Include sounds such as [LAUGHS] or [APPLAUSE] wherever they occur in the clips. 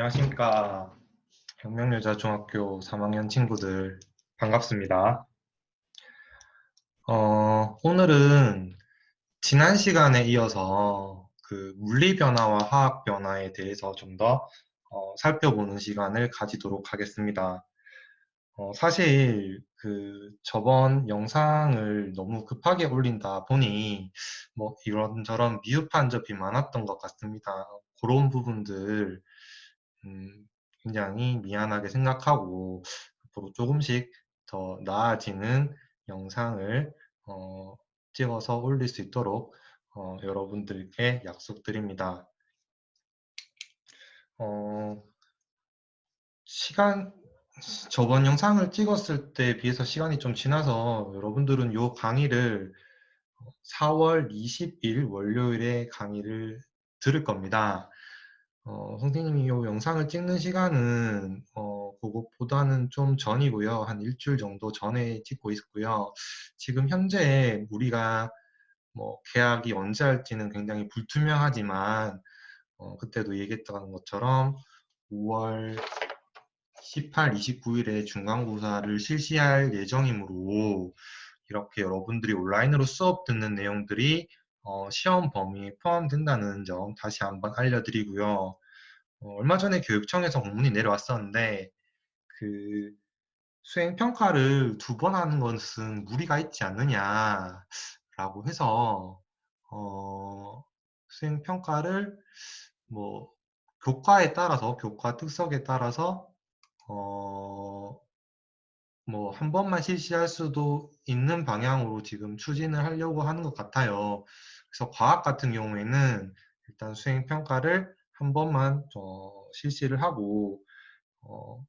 안녕하십니까. 혁명여자중학교 3학년 친구들 반갑습니다. 어, 오늘은 지난 시간에 이어서 그 물리 변화와 화학 변화에 대해서 좀더 어, 살펴보는 시간을 가지도록 하겠습니다. 어, 사실 그 저번 영상을 너무 급하게 올린다 보니 뭐 이런저런 미흡한 점이 많았던 것 같습니다. 그런 부분들 음, 굉장히 미안하게 생각하고 앞으로 조금씩 더 나아지는 영상을 어, 찍어서 올릴 수 있도록 어, 여러분들께 약속드립니다. 어, 시간 저번 영상을 찍었을 때 비해서 시간이 좀 지나서 여러분들은 이 강의를 4월 20일 월요일에 강의를 들을 겁니다. 어, 선생님이 이 영상을 찍는 시간은 어, 그것보다는 좀 전이고요. 한 일주일 정도 전에 찍고 있고요. 지금 현재 우리가 뭐 계약이 언제 할지는 굉장히 불투명하지만 어, 그때도 얘기했던 것처럼 5월 18, 29일에 중간고사를 실시할 예정이므로 이렇게 여러분들이 온라인으로 수업 듣는 내용들이 어, 시험 범위에 포함된다는 점 다시 한번 알려드리고요. 어, 얼마 전에 교육청에서 공문이 내려왔었는데 그 수행 평가를 두 번 하는 것은 무리가 있지 않느냐라고 해서 어, 수행 평가를 뭐 교과에 따라서 교과 특성에 따라서 어, 뭐 한 번만 실시할 수도 있는 방향으로 지금 추진을 하려고 하는 것 같아요. 그래서 과학 같은 경우에는 일단 수행 평가를 한 번만 어, 실시를 하고 어,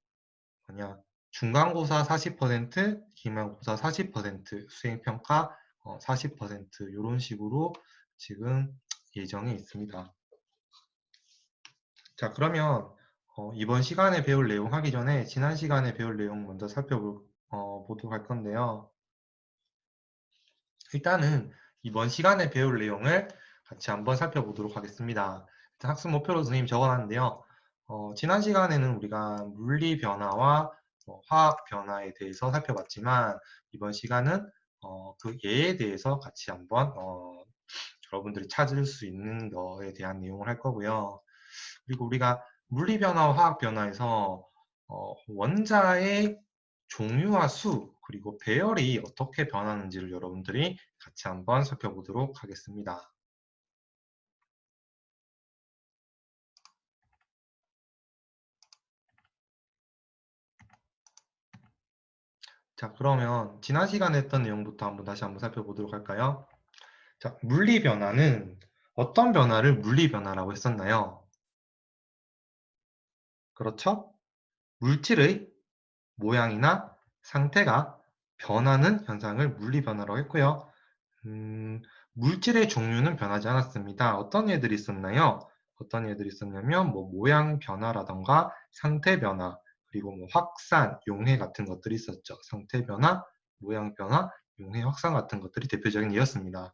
뭐냐 중간고사 40%, 기말고사 40%, 수행평가 어, 40% 이런 식으로 지금 예정이 있습니다. 자 그러면 어, 이번 시간에 배울 내용 하기 전에 지난 시간에 배울 내용 먼저 살펴보도록 어, 할 건데요. 일단은 이번 시간에 배울 내용을 같이 한번 살펴보도록 하겠습니다. 학습 목표로 선생님 적어놨는데요. 어, 지난 시간에는 우리가 물리 변화와 어, 화학 변화에 대해서 살펴봤지만 이번 시간은 어, 그 예에 대해서 같이 한번 어, 여러분들이 찾을 수 있는 거에 대한 내용을 할 거고요. 그리고 우리가 물리 변화와 화학 변화에서 어, 원자의 종류와 수 그리고 배열이 어떻게 변하는지를 여러분들이 같이 한번 살펴보도록 하겠습니다. 자, 그러면 지난 시간에 했던 내용부터 한번 다시 한번 살펴보도록 할까요? 자, 물리 변화는 어떤 변화를 물리 변화라고 했었나요? 그렇죠? 물질의 모양이나 상태가 변하는 현상을 물리 변화라고 했고요. 음, 물질의 종류는 변하지 않았습니다. 어떤 애들이 있었나요? 어떤 애들이 있었냐면 뭐 모양 변화라던가 상태 변화, 그리고 뭐 확산, 용해 같은 것들이 있었죠. 상태 변화, 모양 변화, 용해, 확산 같은 것들이 대표적인 예였습니다.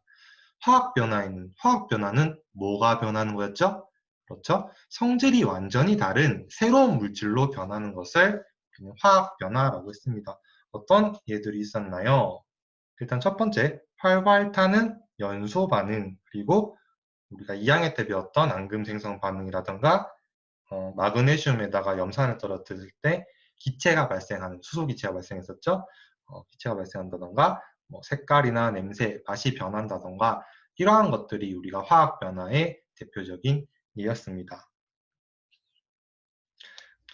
화학 변화에는 화학 변화는 뭐가 변하는 거였죠? 그렇죠? 성질이 완전히 다른 새로운 물질로 변하는 것을 화학 변화라고 했습니다. 어떤 예들이 있었나요? 일단 첫 번째, 활활 타는 연소 반응, 그리고 우리가 2학년 때 배웠던 앙금 생성 반응이라던가 어, 마그네슘에다가 염산을 떨어뜨릴 때 기체가 발생하는 수소 기체가 발생했었죠. 어, 기체가 발생한다던가 뭐 색깔이나 냄새, 맛이 변한다던가 이러한 것들이 우리가 화학 변화의 대표적인 예였습니다.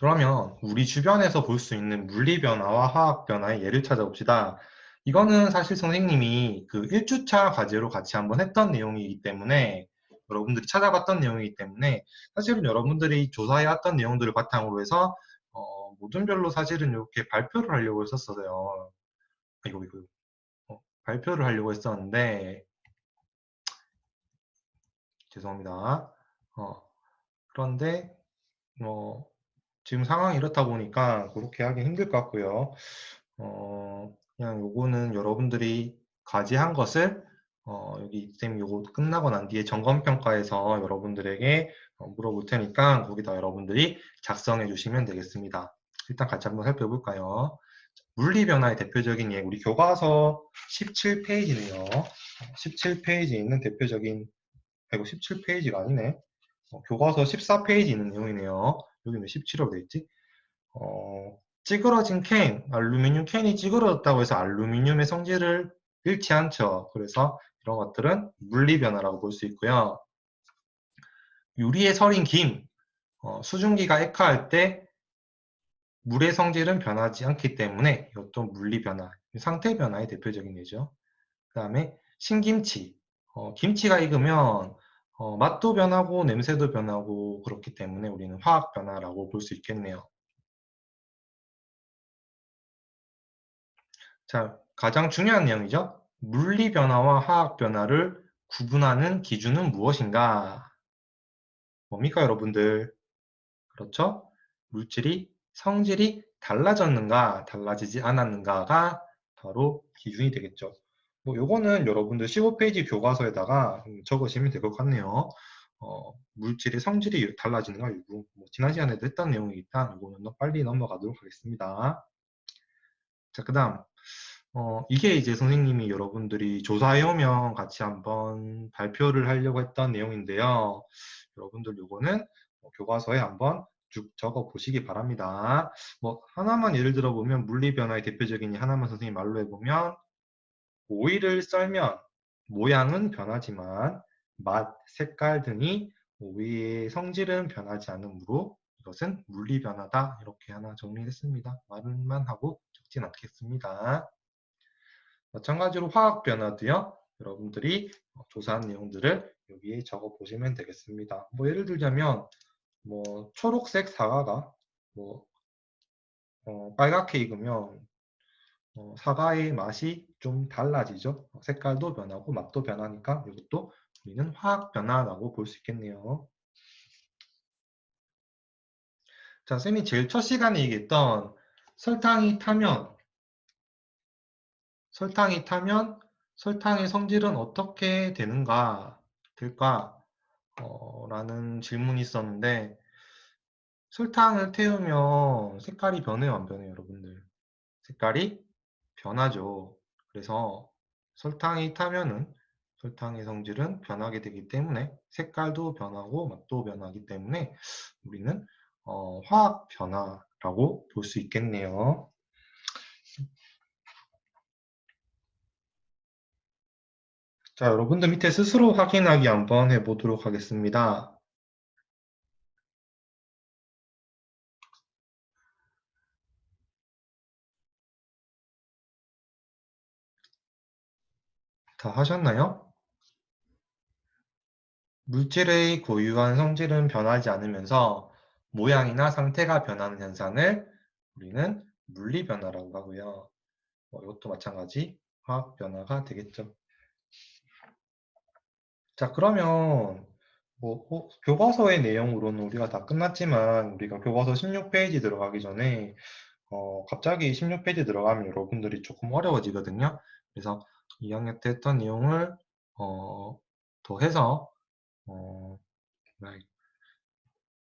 그러면 우리 주변에서 볼 수 있는 물리 변화와 화학 변화의 예를 찾아봅시다. 이거는 사실 선생님이 그 1주차 과제로 같이 한번 했던 내용이기 때문에 여러분들이 찾아봤던 내용이기 때문에 사실은 여러분들이 조사해왔던 내용들을 바탕으로 해서 어, 모든별로 사실은 이렇게 발표를 하려고 했었어요. 이거 이거 어, 발표를 하려고 했었는데 죄송합니다. 어, 그런데 뭐 지금 상황이 이렇다 보니까 그렇게 하기 힘들 것 같고요. 어, 그냥 요거는 여러분들이 과제한 것을 어, 여기 쌤 요거 끝나고 난 뒤에 점검평가에서 여러분들에게 어, 물어볼 테니까 거기다 여러분들이 작성해 주시면 되겠습니다. 일단 같이 한번 살펴볼까요? 물리 변화의 대표적인 예, 우리 교과서 17페이지네요. 17페이지에 있는 대표적인, 아이고 17페이지가 아니네. 어, 교과서 14페이지 있는 내용이네요. 여기는 17호로 돼 있지? 어, 찌그러진 캔, 알루미늄 캔이 찌그러졌다고 해서 알루미늄의 성질을 잃지 않죠. 그래서 이런 것들은 물리 변화라고 볼 수 있고요. 유리에 서린 김, 어, 수증기가 액화할 때 물의 성질은 변하지 않기 때문에 이것도 물리 변화, 상태 변화의 대표적인 예죠. 그 다음에 신김치, 어, 김치가 익으면 어, 맛도 변하고 냄새도 변하고 그렇기 때문에 우리는 화학 변화라고 볼 수 있겠네요. 자, 가장 중요한 내용이죠. 물리 변화와 화학 변화를 구분하는 기준은 무엇인가? 뭡니까, 여러분들? 그렇죠? 물질이 성질이 달라졌는가, 달라지지 않았는가가 바로 기준이 되겠죠. 뭐 요거는 여러분들 15페이지 교과서에다가 적으시면 될 것 같네요. 어, 물질의 성질이 달라지는가, 이거 뭐 지난 시간에도 했던 내용이니까 이거는 빨리 넘어가도록 하겠습니다. 자, 그 다음 어, 이게 이제 선생님이 여러분들이 조사해오면 같이 한번 발표를 하려고 했던 내용인데요. 여러분들 요거는 뭐 교과서에 한번 쭉 적어 보시기 바랍니다. 뭐 하나만 예를 들어 보면 물리 변화의 대표적인 하나만 선생님 말로 해보면 오이를 썰면 모양은 변하지만 맛, 색깔 등이 오이의 성질은 변하지 않으므로 이것은 물리 변화다 이렇게 하나 정리했습니다. 말만 하고 적진 않겠습니다. 마찬가지로 화학 변화도요. 여러분들이 조사한 내용들을 여기에 적어 보시면 되겠습니다. 뭐 예를 들자면 뭐 초록색 사과가 뭐 어, 빨갛게 익으면 어, 사과의 맛이 좀 달라지죠. 색깔도 변하고 맛도 변하니까 이것도 우리는 화학 변화라고 볼 수 있겠네요. 자, 쌤이 제일 첫 시간에 얘기했던 설탕이 타면 설탕이 타면 설탕의 성질은 어떻게 되는가 될까? 어, 라는 질문이 있었는데 설탕을 태우면 색깔이 변해요 안 변해요 여러분들 색깔이 변하죠 그래서 설탕이 타면은 설탕의 성질은 변하게 되기 때문에 색깔도 변하고 맛도 변하기 때문에 우리는 어, 화학 변화라고 볼 수 있겠네요 자, 여러분들 밑에 스스로 확인하기 한번 해보도록 하겠습니다. 다 하셨나요? 물질의 고유한 성질은 변하지 않으면서 모양이나 상태가 변하는 현상을 우리는 물리 변화라고 하고요. 어, 이것도 마찬가지 화학 변화가 되겠죠. 자, 그러면 뭐 어, 교과서의 내용으로는 우리가 다 끝났지만 우리가 교과서 16페이지 들어가기 전에 어, 갑자기 16페이지 들어가면 여러분들이 조금 어려워지거든요. 그래서 2학년 때 했던 내용을 어, 더해서 어,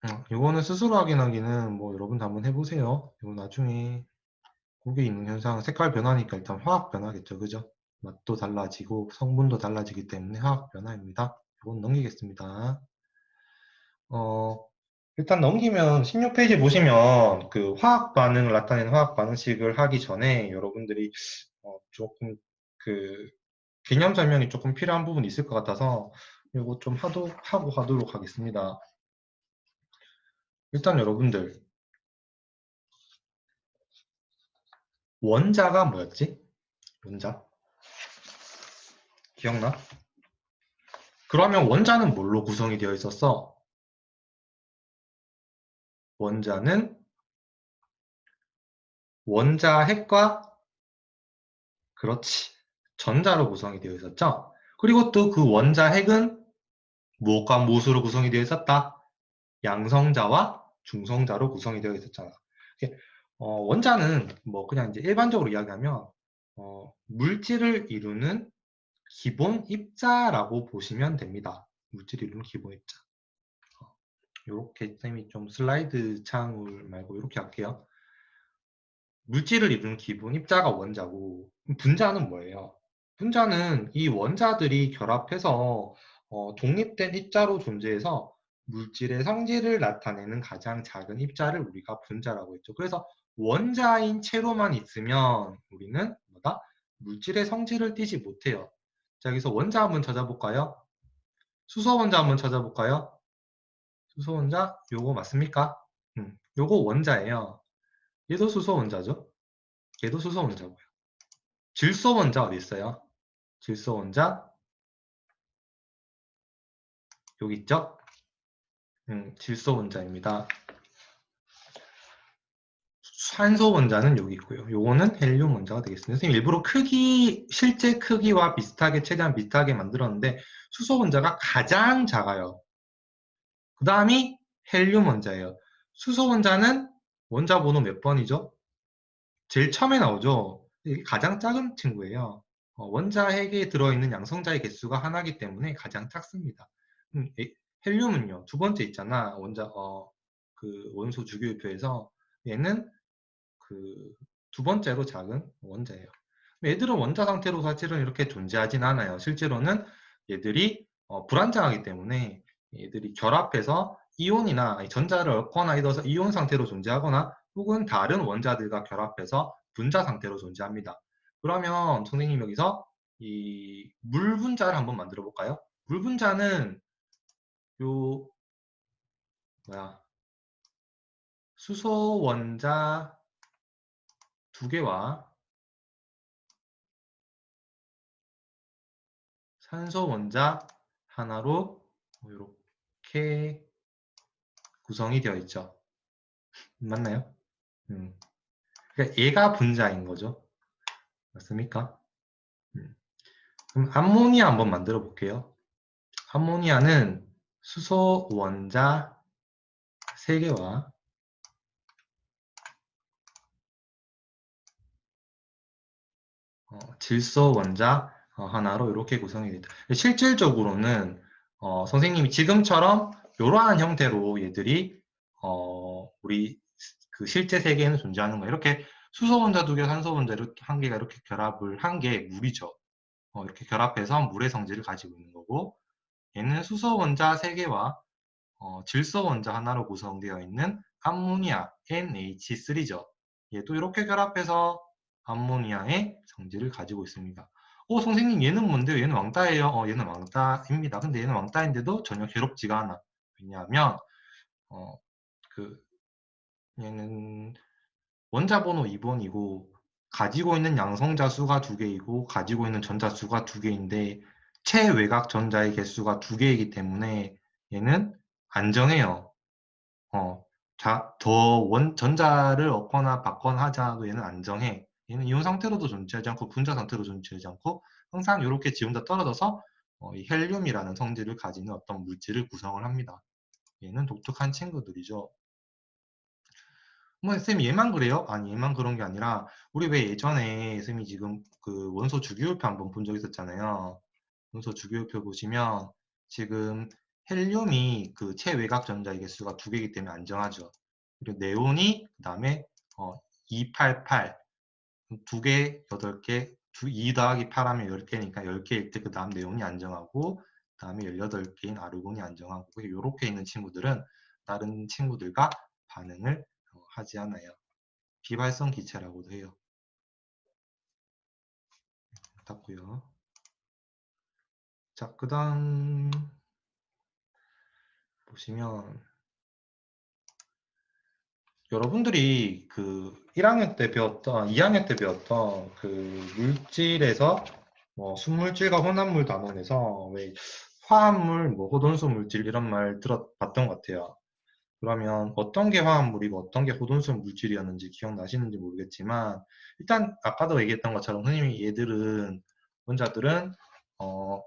어, 이거는 스스로 확인하기는 뭐 여러분 한번 해보세요. 이거 나중에 거기에 있는 현상 색깔 변하니까 일단 화학 변하겠죠, 그죠? 맛도 달라지고 성분도 달라지기 때문에 화학 변화입니다. 이건 넘기겠습니다. 어, 일단 넘기면 16페이지 보시면 그 화학 반응을 나타내는 화학 반응식을 하기 전에 여러분들이 어, 조금 그 개념 설명이 조금 필요한 부분이 있을 것 같아서 이거 좀 하도, 하고 하도록 하겠습니다. 일단 여러분들 원자가 뭐였지? 원자? 기억나? 그러면 원자는 뭘로 구성이 되어 있었어? 원자는 원자 핵과 그렇지 전자로 구성이 되어 있었죠. 그리고 또 그 원자 핵은 무엇과 무엇으로 구성이 되어 있었다? 양성자와 중성자로 구성이 되어 있었잖아. 어, 원자는 뭐 그냥 이제 일반적으로 이야기하면 어, 물질을 이루는 기본 입자라고 보시면 됩니다. 물질이 이루는 기본 입자. 이렇게 쌤이 좀 슬라이드 창을 말고 이렇게 할게요. 물질을 이루는 기본 입자가 원자고 분자는 뭐예요? 분자는 이 원자들이 결합해서 어, 독립된 입자로 존재해서 물질의 성질을 나타내는 가장 작은 입자를 우리가 분자라고 했죠. 그래서 원자인 채로만 있으면 우리는 뭐다? 물질의 성질을 띠지 못해요. 자, 여기서 원자 한번 찾아볼까요? 수소 원자 한번 찾아볼까요? 수소 원자 요거 맞습니까? 음, 요거 원자예요. 얘도 수소 원자죠? 얘도 수소 원자고요. 질소 원자 어디 있어요? 질소 원자 여기 있죠? 음, 질소 원자입니다. 산소 원자는 여기 있고요. 요거는 헬륨 원자가 되겠습니다. 선생님 일부러 크기, 실제 크기와 비슷하게, 최대한 비슷하게 만들었는데 수소 원자가 가장 작아요. 그 다음이 헬륨 원자예요. 수소 원자는 원자 번호 몇 번이죠? 제일 처음에 나오죠. 가장 작은 친구예요. 어, 원자 핵에 들어있는 양성자의 개수가 하나이기 때문에 가장 작습니다. 음, 헬륨은요, 두 번째 있잖아. 원자, 어, 그 원소 주기율표에서 얘는 그 두 번째로 작은 원자예요. 얘들은 원자 상태로 사실은 이렇게 존재하진 않아요. 실제로는 얘들이 어, 불안정하기 때문에 얘들이 결합해서 이온이나 전자를 얻거나 잃어서 이온 상태로 존재하거나 혹은 다른 원자들과 결합해서 분자 상태로 존재합니다. 그러면 선생님 여기서 이 물 분자를 한번 만들어 볼까요? 물 분자는 요 뭐야 수소 원자 두 개와 산소 원자 하나로 이렇게 구성이 되어 있죠. 맞나요? 음. 그러니까 얘가 분자인 거죠. 맞습니까? 음. 그럼 암모니아 한번 만들어 볼게요. 암모니아는 수소 원자 3개와 어, 질소 원자 어, 하나로 이렇게 구성이 됩니다. 실질적으로는 어, 선생님이 지금처럼 이러한 형태로 얘들이 어, 우리 그 실제 세계에는 존재하는 거예요. 이렇게 수소 원자 두 개, 산소 원자 한 개가 이렇게 결합을 한 게 물이죠. 어, 이렇게 결합해서 물의 성질을 가지고 있는 거고 얘는 수소 원자 세 개와 어, 질소 원자 하나로 구성되어 있는 암모니아 NH3죠. 얘도 이렇게 결합해서 암모니아의 성질을 가지고 있습니다. 어, 선생님 얘는 뭔데요? 얘는 왕따예요. 어, 얘는 왕따입니다. 근데 얘는 왕따인데도 전혀 괴롭지가 않아. 왜냐하면 어, 그 얘는 원자 번호 2번이고 가지고 있는 양성자 수가 두 개이고 가지고 있는 전자 수가 두 개인데 최외곽 전자의 개수가 두 개이기 때문에 얘는 안정해요. 어, 자, 더 원, 전자를 얻거나 받거나 않아도 얘는 안정해. 얘는 이온 상태로도 존재하지 않고 분자 상태로 존재하지 않고 항상 이렇게 지 혼자 떨어져서 어, 이 헬륨이라는 성질을 가지는 어떤 물질을 구성을 합니다. 얘는 독특한 친구들이죠. 뭐 쌤 얘만 그래요? 아니 얘만 그런 게 아니라 우리 왜 예전에 쌤이 지금 그 원소 주기율표 한번 본 적 있었잖아요. 원소 주기율표 보시면 지금 헬륨이 그 최외곽 전자의 개수가 두 개이기 때문에 안정하죠. 그리고 네온이 그 다음에 어, 288 두 개, 여덟 개, 2 더하기 8 하면 10개니까 10개일 때 그 다음 네온이 안정하고 그 다음에 18개인 아르곤이 안정하고 이렇게 있는 친구들은 다른 친구들과 반응을 어, 하지 않아요. 비발성 기체라고도 해요. 닫고요. 자, 그 다음 보시면 여러분들이 그 1학년 때 배웠던, 2학년 때 배웠던 그 물질에서 뭐 순물질과 혼합물 단원에서 왜 화합물, 뭐 호돈수 물질 이런 말 들어봤던 것 같아요. 그러면 어떤 게 화합물이고 어떤 게 호돈수 물질이었는지 기억나시는지 모르겠지만 일단 아까도 얘기했던 것처럼 선생님이 얘들은 원자들은 어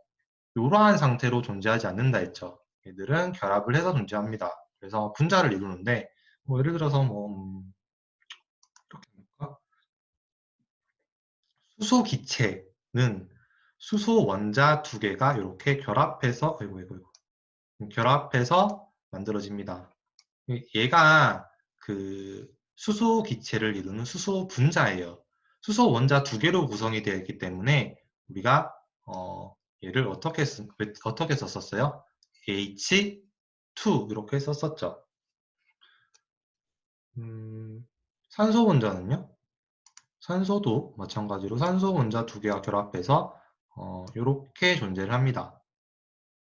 이러한 상태로 존재하지 않는다 했죠. 얘들은 결합을 해서 존재합니다. 그래서 분자를 이루는데 뭐 예를 들어서 뭐 음, 이렇게? 수소 기체는 수소 원자 두 개가 이렇게 결합해서 아이고 아이고 결합해서 만들어집니다. 얘가 그 수소 기체를 이루는 수소 분자예요. 수소 원자 두 개로 구성이 되어 있기 때문에 우리가 어, 얘를 어떻게 쓰, 어떻게 썼었어요? H2 이렇게 썼었죠. 음, 산소 원자는요? 산소도 마찬가지로 산소 원자 두 개가 결합해서 어, 이렇게 존재를 합니다.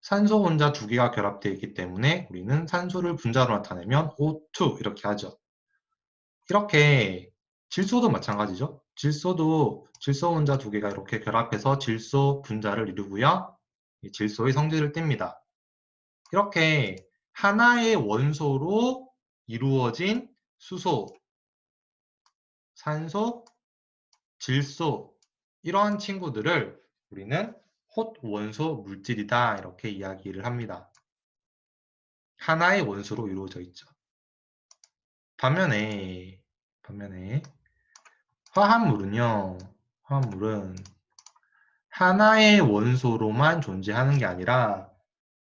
산소 원자 두 개가 결합되어 있기 때문에 우리는 산소를 분자로 나타내면 O2 이렇게 하죠. 이렇게 질소도 마찬가지죠. 질소도 질소 원자 두 개가 이렇게 결합해서 질소 분자를 이루고요. 질소의 성질을 띱니다. 이렇게 하나의 원소로 이루어진 수소, 산소, 질소 이러한 친구들을 우리는 홑 원소 물질이다 이렇게 이야기를 합니다. 하나의 원소로 이루어져 있죠. 반면에 반면에 화합물은요. 화합물은 하나의 원소로만 존재하는 게 아니라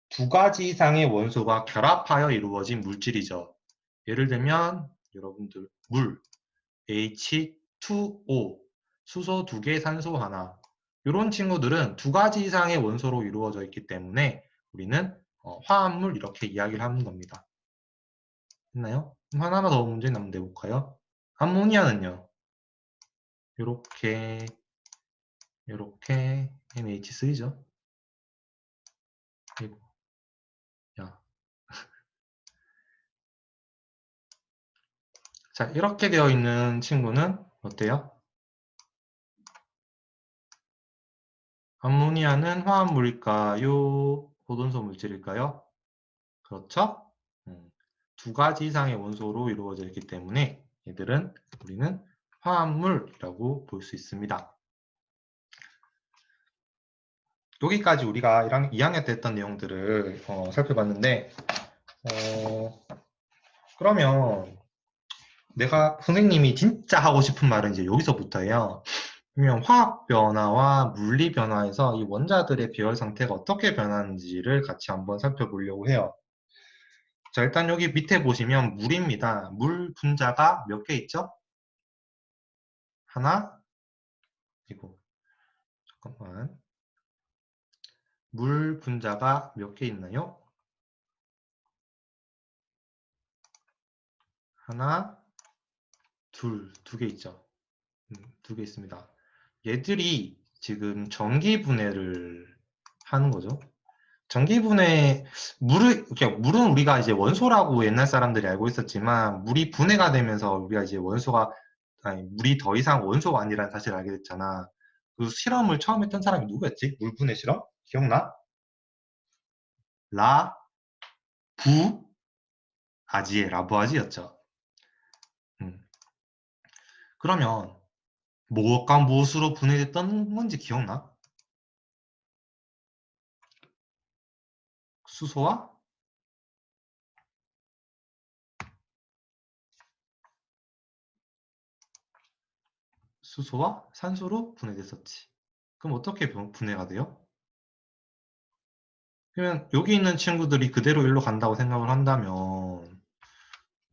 두 가지 이상의 원소가 결합하여 이루어진 물질이죠. 예를 들면 여러분들 물 H2O 수소 두 개, 산소 하나 이런 친구들은 두 가지 이상의 원소로 이루어져 있기 때문에 우리는 어, 화합물 이렇게 이야기를 하는 겁니다. 됐나요? 하나만 더 문제 한번 내볼까요? 암모니아는요. 이렇게 이렇게 NH3죠. 그리고 야. [LAUGHS] 자, 이렇게 되어 있는 친구는 어때요? 암모니아는 화합물일까요? 보존소 물질일까요? 그렇죠? 음, 두 가지 이상의 원소로 이루어져 있기 때문에 얘들은 우리는 화합물이라고 볼 수 있습니다. 여기까지 우리가 2학년 때 했던 내용들을 어, 살펴봤는데 어, 그러면 내가 선생님이 진짜 하고 싶은 말은 이제 여기서부터예요. 그러면 화학 변화와 물리 변화에서 이 원자들의 배열 상태가 어떻게 변하는지를 같이 한번 살펴보려고 해요. 자, 일단 여기 밑에 보시면 물입니다. 물 분자가 몇 개 있죠? 하나, 이고 잠깐만. 물 분자가 몇 개 있나요? 하나, 둘, 두 개 있죠. 음, 두개 있습니다. 얘들이 지금 전기 분해를 하는 거죠. 전기 분해 물을 그냥 물은 우리가 이제 원소라고 옛날 사람들이 알고 있었지만 물이 분해가 되면서 우리가 이제 원소가 아니 물이 더 이상 원소가 아니라는 사실을 알게 됐잖아. 그 실험을 처음 했던 사람이 누구였지? 물 분해 실험? 기억나? 라, 부, 아지에 라부아지였죠. 음. 그러면 무엇과 무엇으로 분해됐던 건지 기억나? 수소와 수소와 산소로 분해됐었지. 그럼 어떻게 분해가 돼요? 그러면 여기 있는 친구들이 그대로 일로 간다고 생각을 한다면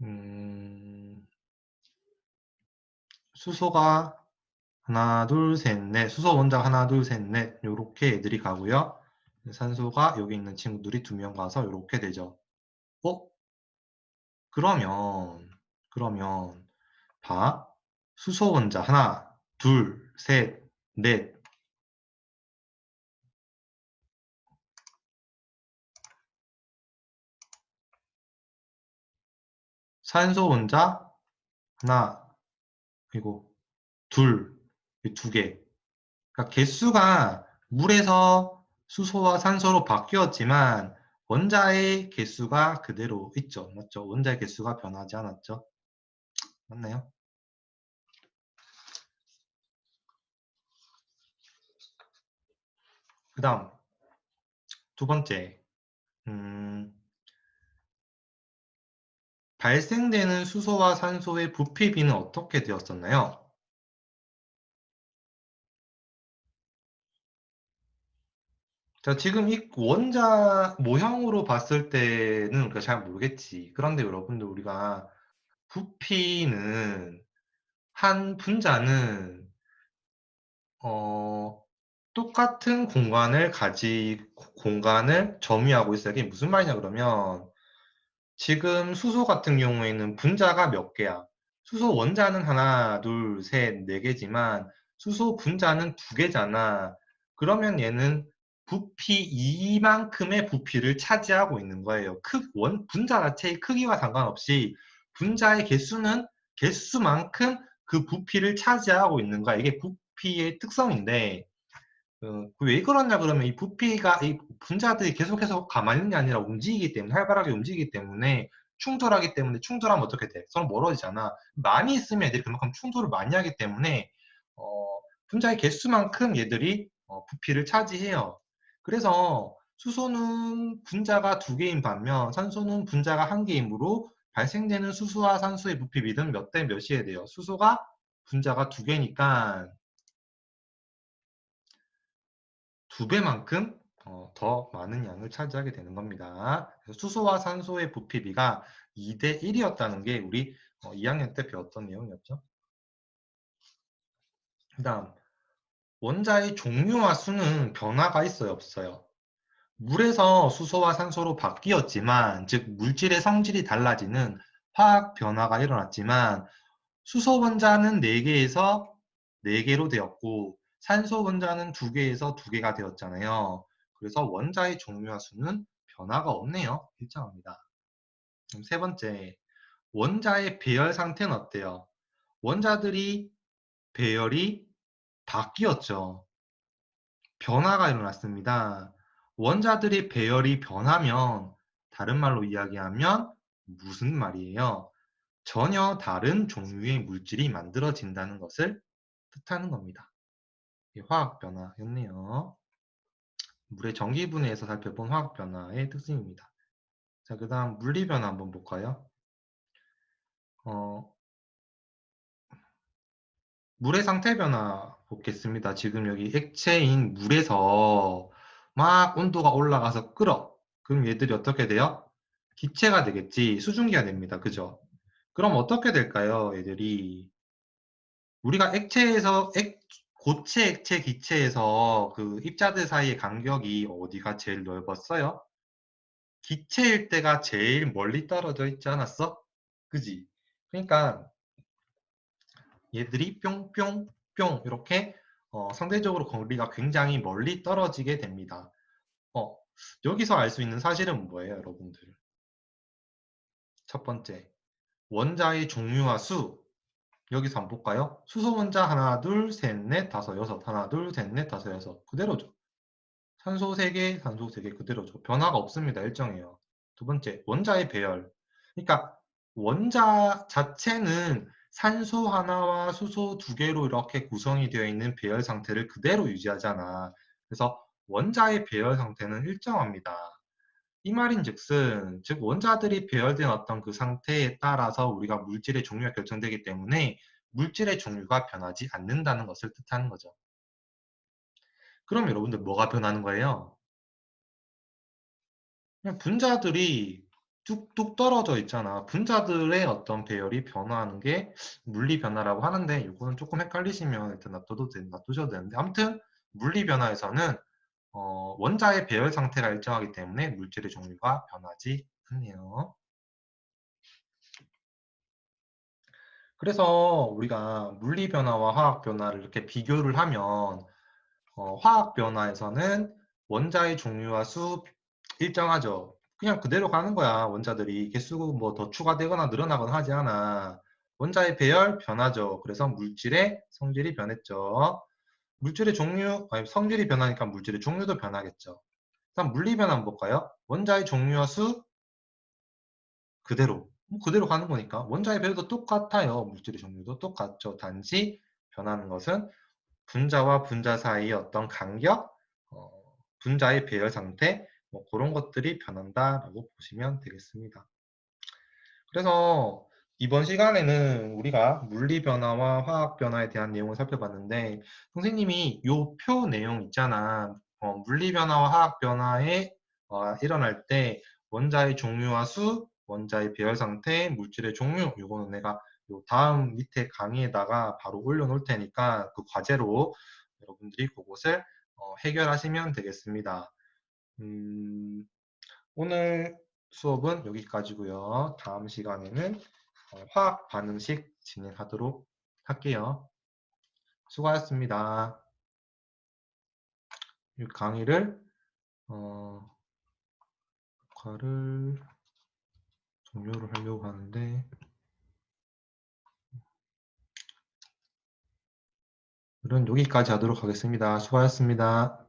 음, 수소가 하나, 둘, 셋, 넷 수소 원자 하나, 둘, 셋, 넷 이렇게 애들이 가고요. 산소가 여기 있는 친구들이 두 명 가서 이렇게 되죠. 어? 그러면 그러면 봐. 수소 원자 하나, 둘, 셋, 넷 산소 원자 하나 그리고 둘, 두 개. 그러니까 개수가 물에서 수소와 산소로 바뀌었지만 원자의 개수가 그대로 있죠. 맞죠? 원자의 개수가 변하지 않았죠. 맞나요? 그 다음 두 번째 음, 발생되는 수소와 산소의 부피비는 어떻게 되었었나요? 자, 지금 이 원자 모형으로 봤을 때는 우리가 잘 모르겠지. 그런데 여러분들 우리가 부피는 한 분자는 어, 똑같은 공간을 가지 공간을 점유하고 있어요. 이게 무슨 말이냐 그러면 지금 수소 같은 경우에는 분자가 몇 개야? 수소 원자는 하나, 둘, 셋, 네 개지만 수소 분자는 두 개잖아. 그러면 얘는 부피 이만큼의 부피를 차지하고 있는 거예요. 크, 원, 분자 자체의 크기와 상관없이 분자의 개수는 개수만큼 그 부피를 차지하고 있는 거야. 이게 부피의 특성인데 어, 왜 그러냐 그러면 이 부피가 이 분자들이 계속해서 가만히 있는 게 아니라 움직이기 때문에 활발하게 움직이기 때문에 충돌하기 때문에 충돌하면 어떻게 돼? 서로 멀어지잖아. 많이 있으면 애들이 그만큼 충돌을 많이 하기 때문에 어, 분자의 개수만큼 얘들이 어, 부피를 차지해요. 그래서 수소는 분자가 두 개인 반면 산소는 분자가 한 개이므로 발생되는 수소와 산소의 부피 비는 몇대 몇이어야 돼요. 수소가 분자가 두 개니까 두 배만큼 어, 더 많은 양을 차지하게 되는 겁니다. 수소와 산소의 부피비가 2대 1이었다는 게 우리 어, 2학년 때 배웠던 내용이었죠. 그 다음 원자의 종류와 수는 변화가 있어요 없어요? 물에서 수소와 산소로 바뀌었지만 즉 물질의 성질이 달라지는 화학 변화가 일어났지만 수소 원자는 4개에서 4개로 되었고 산소 원자는 2개에서 2개가 되었잖아요. 그래서 원자의 종류와 수는 변화가 없네요. 일정합니다. 그럼 세 번째, 원자의 배열 상태는 어때요? 원자들이 배열이 바뀌었죠. 변화가 일어났습니다. 원자들이 배열이 변하면 다른 말로 이야기하면 무슨 말이에요? 전혀 다른 종류의 물질이 만들어진다는 것을 뜻하는 겁니다. 화학 변화였네요. 물의 전기 분해에서 살펴본 화학 변화의 특징입니다. 자, 그 다음 물리 변화 한번 볼까요? 어, 물의 상태 변화 보겠습니다. 지금 여기 액체인 물에서 막 온도가 올라가서 끓어. 그럼 얘들이 어떻게 돼요? 기체가 되겠지. 수증기가 됩니다. 그죠? 그럼 어떻게 될까요? 얘들이 우리가 액체에서 액, 고체, 액체, 기체에서 그 입자들 사이의 간격이 어디가 제일 넓었어요? 기체일 때가 제일 멀리 떨어져 있지 않았어? 그지? 그러니까 얘들이 뿅뿅 뿅 이렇게 어, 상대적으로 거리가 굉장히 멀리 떨어지게 됩니다. 어, 여기서 알 수 있는 사실은 뭐예요, 여러분들? 첫 번째, 원자의 종류와 수. 여기서 한번 볼까요? 수소 원자 하나, 둘, 셋, 넷, 다섯, 여섯. 하나, 둘, 셋, 넷, 다섯, 여섯. 그대로죠. 산소 3개, 산소 3개 그대로죠. 변화가 없습니다. 일정해요. 두 번째, 원자의 배열. 그러니까 원자 자체는 산소 하나와 수소 두 개로 이렇게 구성이 되어 있는 배열 상태를 그대로 유지하잖아. 그래서 원자의 배열 상태는 일정합니다. 이 말인즉슨 즉 원자들이 배열된 어떤 그 상태에 따라서 우리가 물질의 종류가 결정되기 때문에 물질의 종류가 변하지 않는다는 것을 뜻하는 거죠. 그럼 여러분들 뭐가 변하는 거예요? 분자들이 뚝뚝 떨어져 있잖아. 분자들의 어떤 배열이 변화하는 게 물리 변화라고 하는데 이거는 조금 헷갈리시면 일단 놔둬도 되, 놔두셔도 되는데 아무튼 물리 변화에서는 어, 원자의 배열 상태가 일정하기 때문에 물질의 종류가 변하지 않네요. 그래서 우리가 물리 변화와 화학 변화를 이렇게 비교를 하면 어, 화학 변화에서는 원자의 종류와 수 일정하죠. 그냥 그대로 가는 거야. 원자들이 개수가 뭐 더 추가되거나 늘어나거나 하지 않아. 원자의 배열 변하죠. 그래서 물질의 성질이 변했죠. 물질의 종류, 아니 성질이 변하니까 물질의 종류도 변하겠죠. 다음 물리 변화 한번 볼까요? 원자의 종류와 수 그대로 뭐 그대로 가는 거니까 원자의 배열도 똑같아요. 물질의 종류도 똑같죠. 단지 변하는 것은 분자와 분자 사이의 어떤 간격, 어, 분자의 배열 상태, 뭐 그런 것들이 변한다라고 보시면 되겠습니다. 그래서 이번 시간에는 우리가 물리 변화와 화학 변화에 대한 내용을 살펴봤는데 선생님이 요 표 내용 있잖아. 어, 물리 변화와 화학 변화에 어, 일어날 때 원자의 종류와 수, 원자의 배열 상태, 물질의 종류 이거는 내가 요 다음 밑에 강의에다가 바로 올려놓을 테니까 그 과제로 여러분들이 그것을 어, 해결하시면 되겠습니다. 음, 오늘 수업은 여기까지고요. 다음 시간에는 어, 화학 반응식 진행하도록 할게요. 수고하셨습니다. 이 강의를 어, 녹화를 종료를 하려고 하는데 오늘은 여기까지 하도록 하겠습니다. 수고하셨습니다.